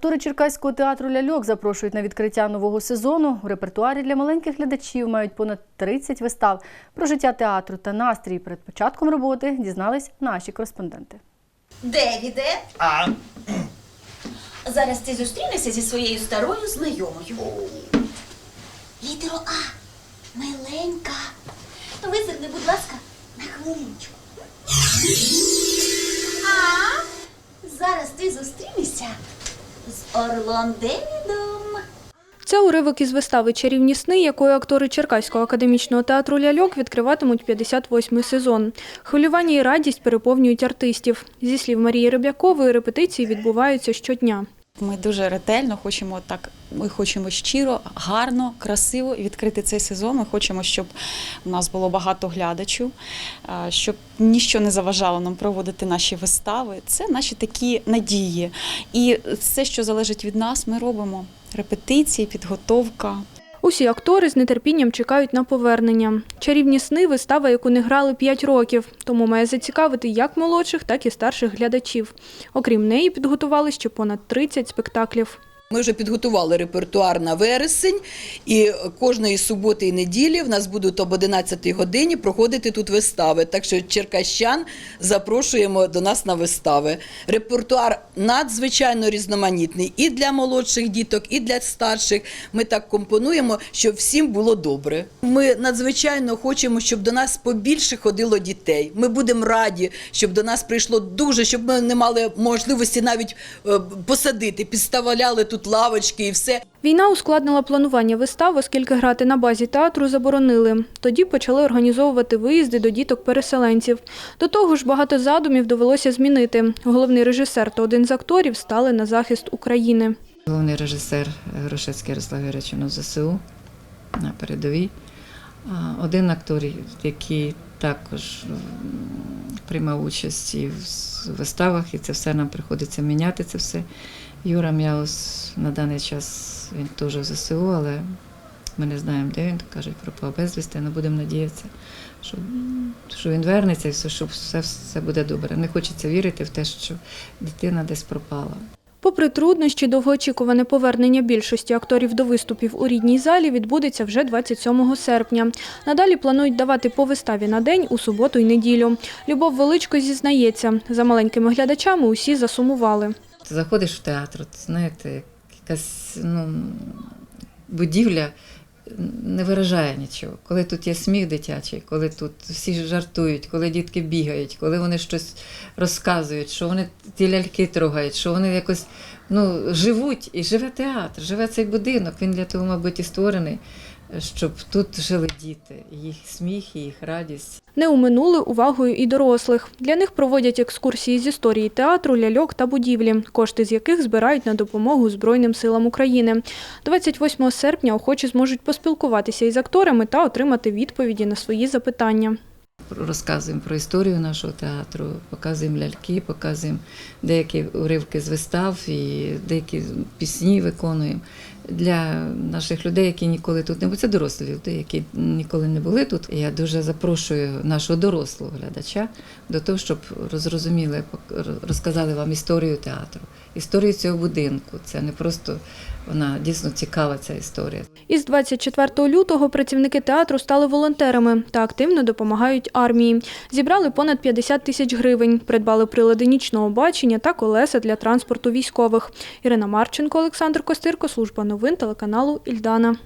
Актори Черкаського театру Ляльок запрошують на відкриття нового сезону. У репертуарі для маленьких глядачів мають понад 30 вистав. Про життя театру та настрій перед початком роботи дізнались наші кореспонденти. Девіде, А, зараз ти зустрінешся зі своєю старою знайомою. Літеро А. Миленька. Визирни, будь ласка, на хвилиночку. А. Зараз ти зустрінешся з Орлом Девідом. Це уривок із вистави Чарівні сни, якою актори Черкаського академічного театру Ляльок відкриватимуть 58-й сезон. Хвилювання і радість переповнюють артистів. Зі слів Марії Рибякової, репетиції відбуваються щодня. Ми дуже ретельно хочемо так. Ми хочемо щиро, гарно, красиво відкрити цей сезон. Ми хочемо, щоб у нас було багато глядачів, щоб ніщо не заважало нам проводити наші вистави. Це наші такі надії. І все, що залежить від нас, ми робимо. Репетиції, підготовка. Усі актори з нетерпінням чекають на повернення. Чарівні сни вистава, яку не грали 5 років, тому має зацікавити як молодших, так і старших глядачів. Окрім неї, підготували ще понад 30 спектаклів. Ми вже підготували репертуар на вересень, і кожної суботи і неділі в нас будуть об 11 годині проходити тут вистави. Так що черкащан запрошуємо до нас на вистави. Репертуар надзвичайно різноманітний і для молодших діток, і для старших. Ми так компонуємо, щоб всім було добре. Ми надзвичайно хочемо, щоб до нас побільше ходило дітей. Ми будемо раді, щоб до нас прийшло дуже, щоб ми не мали можливості навіть е, посадити, підставляли тут лавочки і все. Війна ускладнила планування вистав, оскільки грати на базі театру заборонили. Тоді почали організовувати виїзди до діток-переселенців. До того ж, багато задумів довелося змінити. Головний режисер та один з акторів стали на захист України. Головний режисер Грошецький Ярослав Юрійович у ЗСУ на передовій. А Один актор, який також приймав участь і в виставах, і це все нам приходиться міняти це все. Юра М'яус на даний час він теж в ЗСУ, але ми не знаємо, де він, кажуть, пропав безвісти, але будемо надіятися, що, що він вернеться і все, що все, все буде добре. Не хочеться вірити в те, що дитина десь пропала. Попри труднощі, довгоочікуване повернення більшості акторів до виступів у рідній залі відбудеться вже 27 серпня. Надалі планують давати по виставі на день у суботу й неділю. Любов Величко зізнається, за маленькими глядачами усі засумували. Ти заходиш в театр, от, знаєте, якась ну, будівля не виражає нічого. Коли тут є сміх дитячий, коли тут всі жартують, коли дітки бігають, коли вони щось розказують, що вони ті ляльки трогають, що вони якось ну, живуть і живе театр, живе цей будинок. Він для того, мабуть, і створений, щоб тут жили діти, їх сміх, їх радість. Не уминули увагою і дорослих. Для них проводять екскурсії з історії театру, ляльок та будівлі, кошти з яких збирають на допомогу Збройним силам України. 28 серпня охочі зможуть поспілкуватися із акторами та отримати відповіді на свої запитання. Розказуємо про історію нашого театру, показуємо ляльки, показуємо деякі уривки з вистав і деякі пісні виконуємо для наших людей, які ніколи тут не були. Це дорослі люди, які ніколи не були тут. Я дуже запрошую нашого дорослого глядача до того, щоб розрозуміли, розказали вам історію театру, історію цього будинку. Це не просто вона дійсно цікава ця історія. Із 24 лютого працівники театру стали волонтерами та активно допомагають армії. Зібрали понад 50 тисяч гривень, придбали прилади нічного бачення та колеса для транспорту військових. Ірина Марченко, Олександр Костирко, служба новин телеканалу Ільдана.